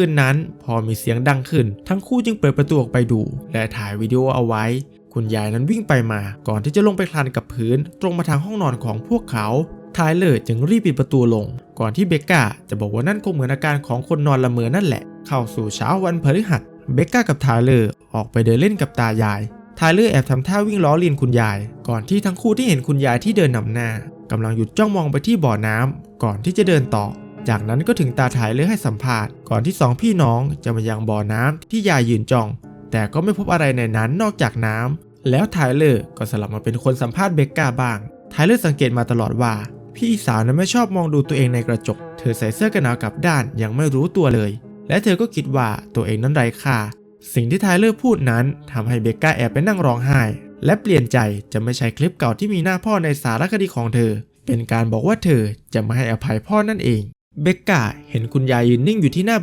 คืนนั้น พอมีเสียงดังขึ้น ทั้งคู่จึงเปิดประตูออกไปดู และถ่ายวิดีโอเอาไว้ คุณยายนั้นวิ่งไปมา ก่อนที่จะลงไปคลานกับพื้น ตรงมาทางห้องนอนของพวกเขาทายเลอร์จึงรีบปิดประตูลง ก่อนที่เบกก้าจะบอกว่านั่นคงเหมือนอาการของคนนอนละเมอนั่นแหละ เข้าสู่เช้าวันพฤหัสเบกก้ากับทายเลอร์ออกไปเดินเล่นกับตายายทายเลอร์แอบทำท่าวิ่งล้อเลียนคุณยาย ก่อนที่ทั้งคู่ที่เห็นคุณยายที่เดินนำหน้ากำลังหยุดจ้องมองไปที่บ่อน้ำก่อนที่จะเดินต่อ จากนั้นก็ถึงตาทายเลอร์ให้สัมภาษณ์ก่อนที่สองพี่น้องจะมายังบ่อน้ำที่ยายยืนจ้อง แต่ก็ไม่พบอะไรในนั้นนอกจากน้ำแล้วไทเลอร์ก็สลับมาเป็นคนสัมภาษณ์เบกก้าบ้างไทเลอร์สังเกตมาตลอดว่า พี่สาวนั้นไม่ชอบมองดูตัวเองในกระจก เธอใส่เสื้อกันหนาวกลับด้านยังไม่รู้ตัวเลย และเธอก็คิดว่าตัวเองนั้นไร้ค่าสิ่งที่ไทเลอร์พูดนั้นทำให้เบกก้าแอบไปนั่งร้องไห้ และเปลี่ยนใจจะไม่ใช้คลิปเก่าที่มีหน้าพ่อในสารคดีของเธอ เป็นการบอกว่าเธอจะไม่ให้อภัยพ่อนั่นเอง เบกก้าเห็นคุณยายยืนนิ่งอยู่ที่หน้า